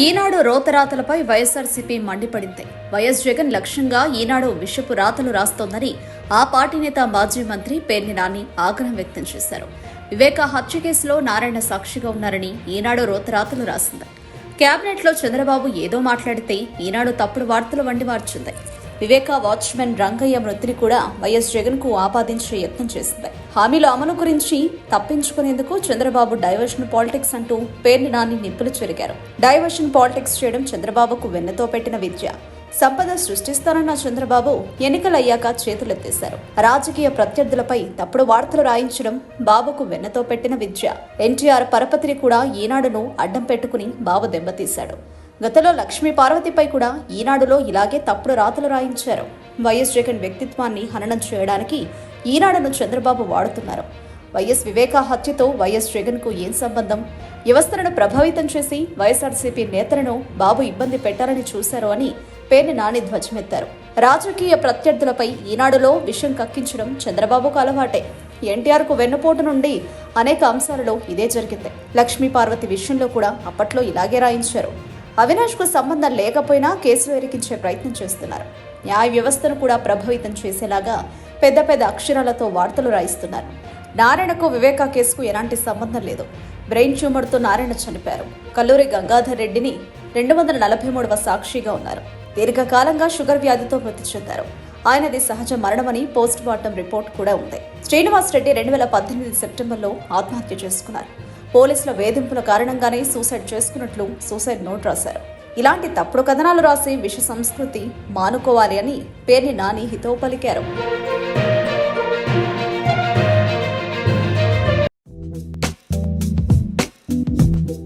ఈనాడు రోతరాతలపై వైఎస్ఆర్సీపీ మండిపడింది. వైఎస్ జగన్ లక్ష్యంగా ఈనాడు విషపు రాతలు రాస్తోందని ఆ పార్టీ నేత మాజీ మంత్రి పేర్ని నాని ఆగ్రహం వ్యక్తం చేశారు. వివేక హత్య కేసులో నారాయణ సాక్షిగా ఉన్నారని ఈనాడు రోతరాతలు రాసింది. కేబినెట్లో చంద్రబాబు ఏదో మాట్లాడితే ఈనాడు తప్పుడు వార్తలు వండి మార్చింది. వివేక వాచ్మెన్ రంగయ్య మృతిని కూడా వైఎస్ జగన్కు ఆపాదించే యత్నం చేసింది. హామీల అమలు గురించి తప్పించుకునేందుకు చంద్రబాబు డైవర్షన్ పాలిటిక్స్ అంటూ పేర్ని నాని నిప్పులు చెరిగారు. డైవర్షన్ పాలిటిక్స్ చేయడం చంద్రబాబుకు వెన్నతో పెట్టిన విద్య. సంపద సృష్టిస్తానన్న చంద్రబాబు ఎన్నికలయ్యాక చేతులెత్తేశారు. రాజకీయ ప్రత్యర్థులపై తప్పుడు వార్తలు రాయించడం బాబుకు వెన్నతో పెట్టిన విద్య. ఎన్టీఆర్ పరపతిని కూడా ఈనాడును అడ్డం పెట్టుకుని బాబు దెబ్బతీశాడు. గతంలో లక్ష్మీ పార్వతిపై కూడా ఈనాడులో ఇలాగే తప్పుడు రాతలు రాయించారు. వైఎస్ జగన్ వ్యక్తిత్వాన్ని హననం చేయడానికి ఈనాడును చంద్రబాబు వాడుతున్నారు. వైఎస్ వివేకా హత్యతో వైఎస్ జగన్కు ఏం సంబంధం? వ్యవస్థలను ప్రభావితం చేసి వైఎస్ఆర్సీపీ నేతలను బాబు ఇబ్బంది పెట్టాలని చూశారు అని పేర్ని నాని ధ్వజమెత్తారు. రాజకీయ ప్రత్యర్థులపై ఈనాడులో విషయం కక్కించడం చంద్రబాబుకు అలవాటే. ఎన్టీఆర్కు వెన్నుపోటు నుండి అనేక అంశాలలో ఇదే జరిగింది. లక్ష్మీ పార్వతి విషయంలో కూడా అప్పట్లో ఇలాగే రాయించారు. అవినాష్కు సంబంధం లేకపోయినా కేసులు ఎరికించే ప్రయత్నం చేస్తున్నారు. న్యాయ వ్యవస్థను కూడా ప్రభావితం చేసేలాగా పెద్ద పెద్ద అక్షరాలతో వార్తలు రాయిస్తున్నారు. నారాయణకు వివేకా కేసుకు ఎలాంటి సంబంధం లేదు. బ్రెయిన్ ట్యూమర్తో నారాయణ చనిపారు కల్లూరి గంగాధర్ రెడ్డిని రెండు వందల నలభై మూడవ సాక్షిగా ఉన్నారు. దీర్ఘకాలంగా షుగర్ వ్యాధితో మృతి చెందారు. ఆయనది సహజ మరణమని పోస్ట్ మార్టం రిపోర్ట్ కూడా ఉంది. శ్రీనివాస్ రెడ్డి రెండు వేల పద్దెనిమిది సెప్టెంబర్లో ఆత్మహత్య చేసుకున్నారు. పోలీసుల వేధింపుల కారణంగానే సూసైడ్ చేసుకున్నట్లు సూసైడ్ నోట్ రాశారు. ఇలాంటి తప్పుడు కథనాలు రాసి విష సంస్కృతి మానుకోవాలి అని పేర్ని నాని హితవు పలికారు.